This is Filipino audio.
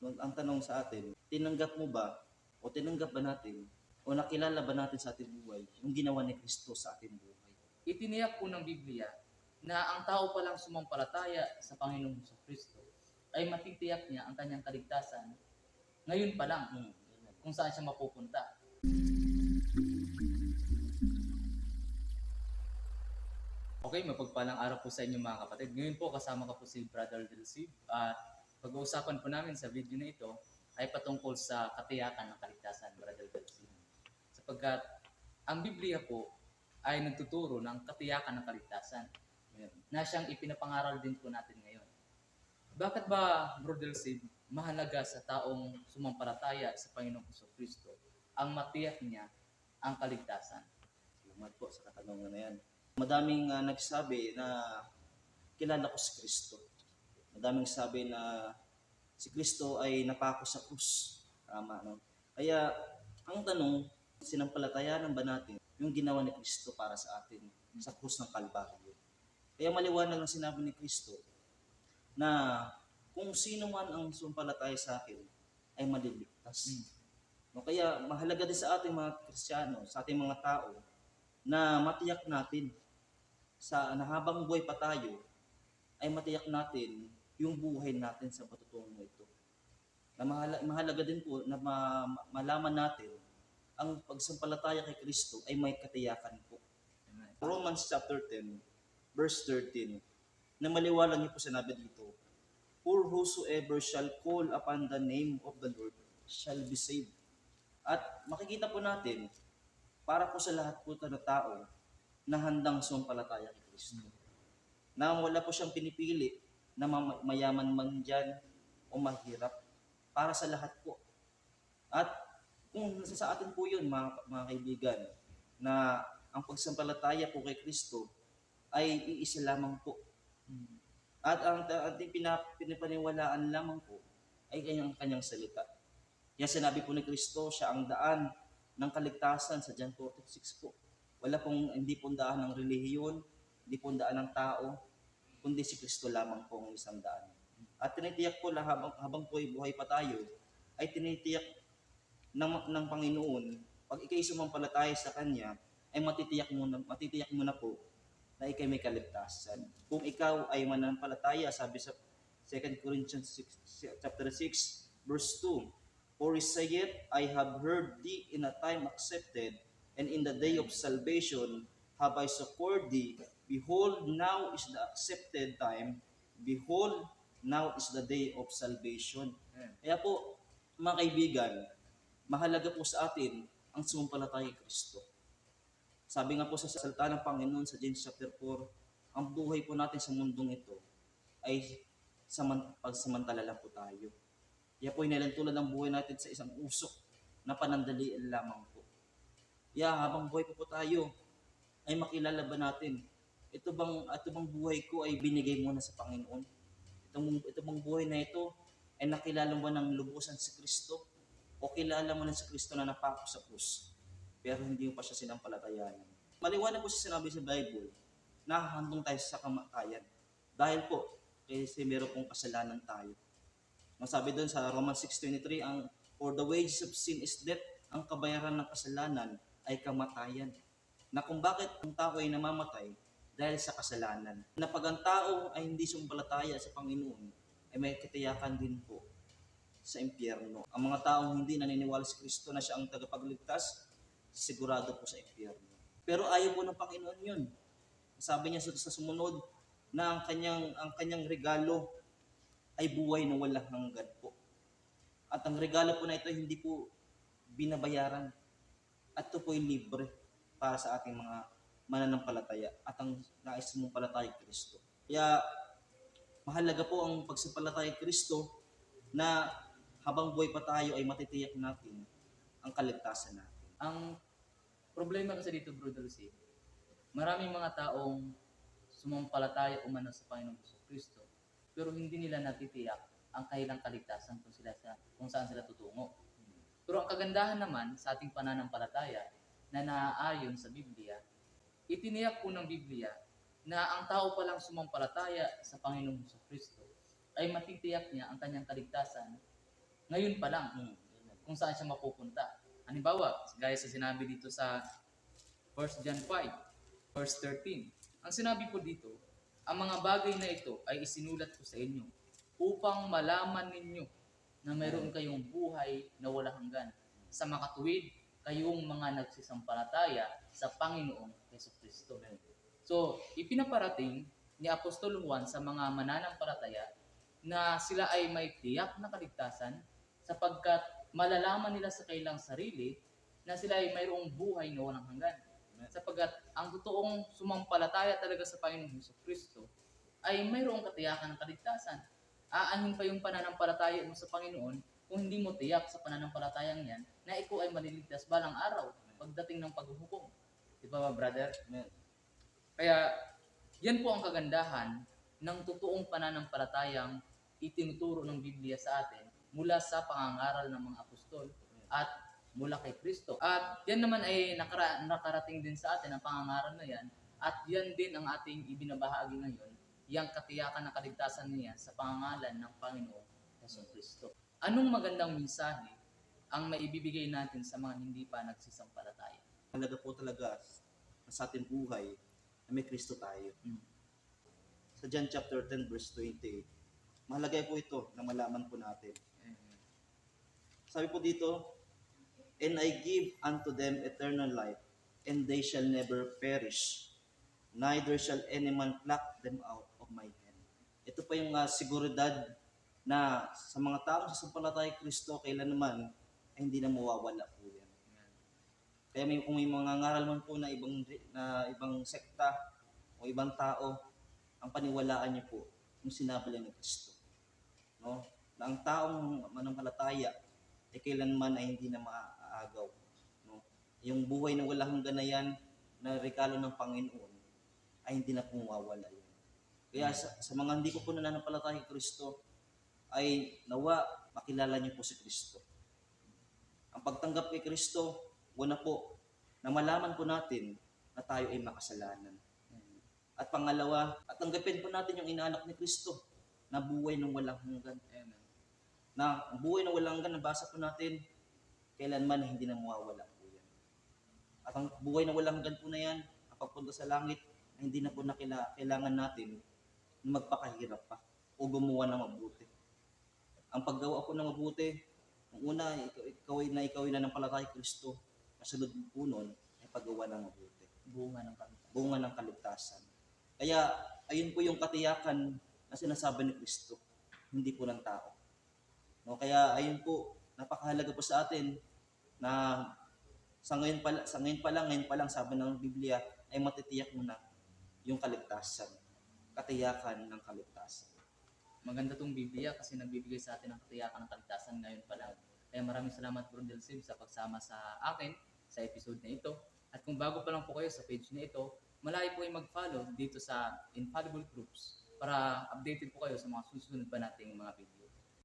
ang tanong sa atin, tinanggap mo ba o tinanggap ba natin o nakilala ba natin sa ating buhay yung ginawa ni Kristo sa ating buhay? Itiniyak po ng Biblia na ang tao palang sumampalataya sa Panginoong Hesus Kristo ay matitiyak niya ang kanyang kaligtasan ngayon pa lang Hmm. kung saan siya mapupunta. Okay, mapagpalang araw po sa inyo mga kapatid. Ngayon po kasama ko po si Brother Delcib at pag-uusapan po namin sa video na ito ay patungkol sa katiyakan ng kaligtasan, Brother Delcib. Sapagkat ang Biblia po ay nagtuturo ng katiyakan ng kaligtasan na siyang ipinapangaral din po natin ngayon. Bakit ba, Bro Delcib, mahalaga sa taong sumampalataya sa Panginoong Hesus Kristo ang matiyak niya ang kaligtasan? Salamat po sa katanungan na yan. Madaming ah, nagsabi na kilala ko si Kristo. Madaming sabi na si Kristo ay napako sa krus. Tama, no? Kaya, ang tanong, sinampalatayanan ba natin yung ginawa ni Kristo para sa atin sa krus ng Kalbaryo? Kaya maliwanag ang sinabi ni Kristo na kung sino man ang sumpalataya sa akin ay maliligtas. Mm. No, kaya mahalaga din sa ating mga Kristiyano, sa ating mga tao, na matiyak natin sa na habang buhay pa tayo, ay matiyak natin yung buhay natin sa patutungo ito. Na mahala- mahalaga din po na ma- ma- malaman natin ang pagsampalataya kay Kristo ay may katiyakan po. Romans chapter 10, verse 13, na maliwalang niyo po sinabi dito, For whosoever shall call upon the name of the Lord shall be saved. At makikita po natin, para po sa lahat po na tao na handang sumampalataya kay Kristo. Na wala po siyang pinipili na ma- mayaman man dyan o mahirap. Para sa lahat po. At kung nasa sa atin po yun, mga, mga kaibigan, na ang pagsampalataya po kay Kristo ay iisa lamang po. At ang ating pinap, pinapaniwalaan lamang po ay kanyang kanyang salita. Kaya sinabi po ni Kristo, siya ang daan ng kaligtasan sa John 46 po. Wala pong, hindi pong daan ng relihiyon, hindi pong daan ng tao, kundi si Kristo lamang po ang isang daan. At tinitiyak po na habang, habang po ay buhay pa tayo, ay tinitiyak ng, ng Panginoon, pag ikay sumampalataya sa Kanya, ay matitiyak mo na, matitiyak mo na po na ikay may kaligtasan. Kung ikaw ay manampalataya, sabi sa 2 Corinthians 6, chapter 6, verse 2, For he saith, I have heard thee in a time accepted, and in the day of salvation have I succored thee. Behold, now is the accepted time. Behold, now is the day of salvation. Kaya po, mga kaibigan, mahalaga po sa atin ang sumampalataya kay Kristo. Sabi nga po sa salita ng Panginoon sa James chapter 4, ang buhay po natin sa mundong ito ay saman, pagsamantala lang po tayo. Kaya po inalan tulad ng buhay natin sa isang usok na panandalian lamang po. Kaya habang buhay po po tayo, ay makilala ba natin, ito bang, ito bang buhay ko ay binigay mo na sa Panginoon? Itong, ito bang buhay na ito ay nakilala mo ng lubusan si Kristo? O kilala mo na si Kristo na napako sa krus? Pero hindi mo pa siya sinampalatayanan. Maliwanag po siya sinabi sa Bible na handong tayo sa kamatayan. Dahil po, kasi meron pong kasalanan tayo. Ang sabi doon sa Romans 6.23, ang For the wages of sin is death, ang kabayaran ng kasalanan ay kamatayan. Na kung bakit ang tao ay namamatay dahil sa kasalanan. Na pag ang tao ay hindi sumpalataya sa Panginoon, ay may katiyakan din po sa impyerno. Ang mga taong hindi naniniwala sa Kristo na siya ang tagapagligtas, sigurado po sa impyerno. Pero ayaw po ng Panginoon yun. Sabi niya sa, sa sumunod na ang kanyang, ang kanyang regalo ay buhay na walang hanggan po. At ang regalo po na ito hindi po binabayaran. At ito po ay libre para sa ating mga mananampalataya at ang nais mong palataya kay Kristo. Kaya mahalaga po ang pagsampalataya Kristo na habang buhay pa tayo ay matitiyak natin ang kaligtasan natin. Ang problema kasi dito, Bro Dulce, maraming mga taong sumampalataya umano sa Panginoong Kristo, pero hindi nila natitiyak ang kailang kaligtasan kung, sila sa, kung saan sila tutungo. Pero ang kagandahan naman sa ating pananampalataya na naaayon sa Biblia, itiniyak po ng Biblia na ang tao palang sumampalataya sa Panginoong Hesus Kristo ay matitiyak niya ang kanyang kaligtasan ngayon pa lang Mm. kung saan siya mapupunta. Halimbawa, gaya sa sinabi dito sa 1 John 5, verse 13. Ang sinabi po dito, ang mga bagay na ito ay isinulat ko sa inyo upang malaman ninyo na mayroon kayong buhay na wala hanggan. Sa makatuwid, kayong mga nagsisampalataya sa Panginoong Yeso Kristo. So, ipinaparating ni Apostol Juan sa mga mananampalataya na sila ay may tiyak na kaligtasan sapagkat malalaman nila sa kailang sarili na sila ay mayroong buhay na walang hanggan. Sapagkat ang totoong sumampalataya talaga sa Panginoong Hesus Kristo ay mayroong katiyakan ng kaligtasan. Aanhin pa yung pananampalataya mo sa Panginoon kung hindi mo tiyak sa pananampalatayang yan na ikaw ay maliligtas balang araw pagdating ng paghuhukom. Di ba ba, brother? Kaya yan po ang kagandahan ng totoong pananampalatayang itinuturo ng Biblia sa atin mula sa pangangaral ng mga apostol at mula kay Kristo. At yan naman ay nakara- nakarating din sa atin ang pangangaral na yan at yan din ang ating ibinabahagi ngayon, yung katiyakan ng kaligtasan niya sa pangangalan ng Panginoong Yeso Kristo. Anong magandang mensahe ang maibibigay natin sa mga hindi pa nagsisampalataya? Halaga po talaga sa ating buhay na may Kristo tayo. Mm. Sa John chapter 10 verse 28, mahalaga po ito na malaman po natin. Sabi po dito, And I give unto them eternal life, and they shall never perish, neither shall any man pluck them out of my hand. Ito pa yung uh, seguridad na sa mga taong sasampalatay kay Kristo, kailan naman hindi na mawawala po yan. Kaya may, kung may mga ngaral man po na ibang, na ibang sekta o ibang tao, ang paniwalaan niyo po yung sinabi lang ni Kristo. No? Na ang taong manampalataya ay kailanman ay hindi na maaagaw. No? Yung buhay na walang hanggan na yan, na regalo ng Panginoon, ay hindi na pumawala yan. Kaya sa, sa mga hindi ko po nananampalataya kay Kristo, ay nawa makilala niyo po si Kristo. Ang pagtanggap kay Kristo, una po, na malaman po natin na tayo ay makasalanan. At pangalawa, at tanggapin po natin yung inaanak ni Kristo na buhay ng walang hanggan. Amen. Na buhay ng walang hanggan, nabasa po natin, kailanman hindi na mawawala po yan. At ang buhay ng walang hanggan po na yan, ang pagpunta sa langit, hindi na po na kaila- kailangan natin na magpakahirap pa o gumawa ng mabuti. Ang paggawa po ng mabuti, ang una, ikaw, ikaw na ikaw ay nanampalataya kay Kristo, kasunod po nun, ay paggawa ng mabuti Bunga ng kaligtasan. bunga ng kaligtasan. Kaya, ayun po yung katiyakan na sinasabi ni Kristo, hindi po ng tao. No, kaya ayun po, napakahalaga po sa atin na sa ngayon pa, sa ngayon pa lang, ngayon pa lang sabi ng Biblia ay matitiyak mo na yung kaligtasan, katiyakan ng kaligtasan. Maganda tong Biblia kasi nagbibigay sa atin ng katiyakan ng kaligtasan ngayon pa lang. Kaya maraming salamat Bro Del Sim sa pagsama sa akin sa episode na ito. At kung bago pa lang po kayo sa page na ito, malayo po yung mag-follow dito sa Infallible Groups para updated po kayo sa mga susunod pa nating mga video.